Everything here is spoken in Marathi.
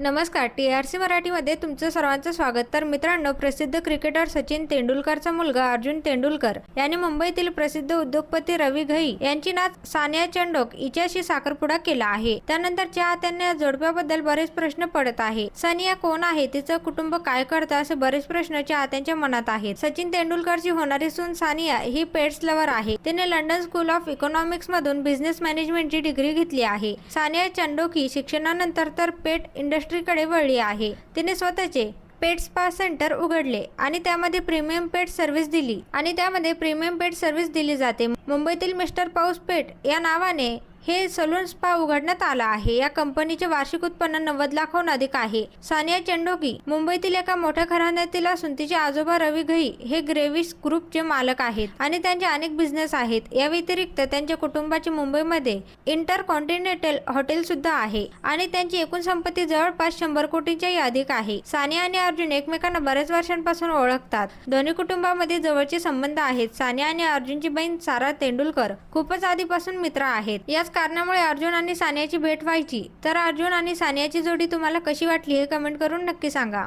नमस्कार टी आर सी मराठीमध्ये तुमचं सर्वांचं स्वागत. तर मित्रांनो प्रसिद्ध क्रिकेटर सचिन तेंडुलकरचा मुलगा अर्जुन तेंडुलकर यांनी मुंबईतील प्रसिद्ध उद्योगपती रवी घई यांची नात सानिया चंडोक हिच्याशी साखरपुडा केला आहे. त्यानंतर चाहत्यांना त्यांना जोडप्याबद्दल बरेच प्रश्न पडत आहे. सानिया कोण आहे? तिचं कुटुंब काय करतं? असे बरेच प्रश्न चाहत्यांच्या मनात आहेत. सचिन तेंडुलकरची होणारी सून सानिया ही पेट्स लवर आहे. तिने लंडन स्कूल ऑफ इकॉनॉमिक्स मधून बिझनेस मॅनेजमेंटची डिग्री घेतली आहे. सानिया चंडोकी शिक्षणानंतर तर पेट इंडस्ट्री इंडस्ट्रीकडे वळली आहे. तिने स्वतःचे पेट स्पा सेंटर उघडले आणि त्यामध्ये प्रीमियम पेट सर्व्हिस दिली. आणि त्यामध्ये प्रीमियम पेट सर्व्हिस दिली जाते. मुंबईतील मिस्टर पाऊस पेट या नावाने हे सलून स्पा उघडण्यात आला आहे. या कंपनीचे वार्षिक उत्पन्न नव्वद लाखाहून अधिक आहे. सानिया चेंडोगी मुंबईतील एका मोठ्या घराण्यातील असून तिचे आजोबा रवी घई हे ग्रेव्हिस ग्रुपचे मालक आहेत आणि त्यांचे अनेक बिझनेस आहेत. या व्यतिरिक्त त्यांच्या कुटुंबाची मुंबईमध्ये इंटर कॉन्टिनेंटल हॉटेल सुद्धा आहे आणि त्यांची एकूण संपत्ती जवळपास शंभर कोटीच्याही अधिक आहे. सानिया आणि अर्जुन एकमेकांना बऱ्याच वर्षांपासून ओळखतात. दोन्ही कुटुंबामध्ये जवळचे संबंध आहेत. सानिया आणि अर्जुनची बहीण सारा तेंडुलकर खूपच आधीपासून मित्र आहेत. याच कारणामुळे अर्जुन आणि सानियाची भेट व्हायची. तर अर्जुन आणि सानियाची जोडी तुम्हाला कशी वाटली हे कमेंट करून नक्की सांगा.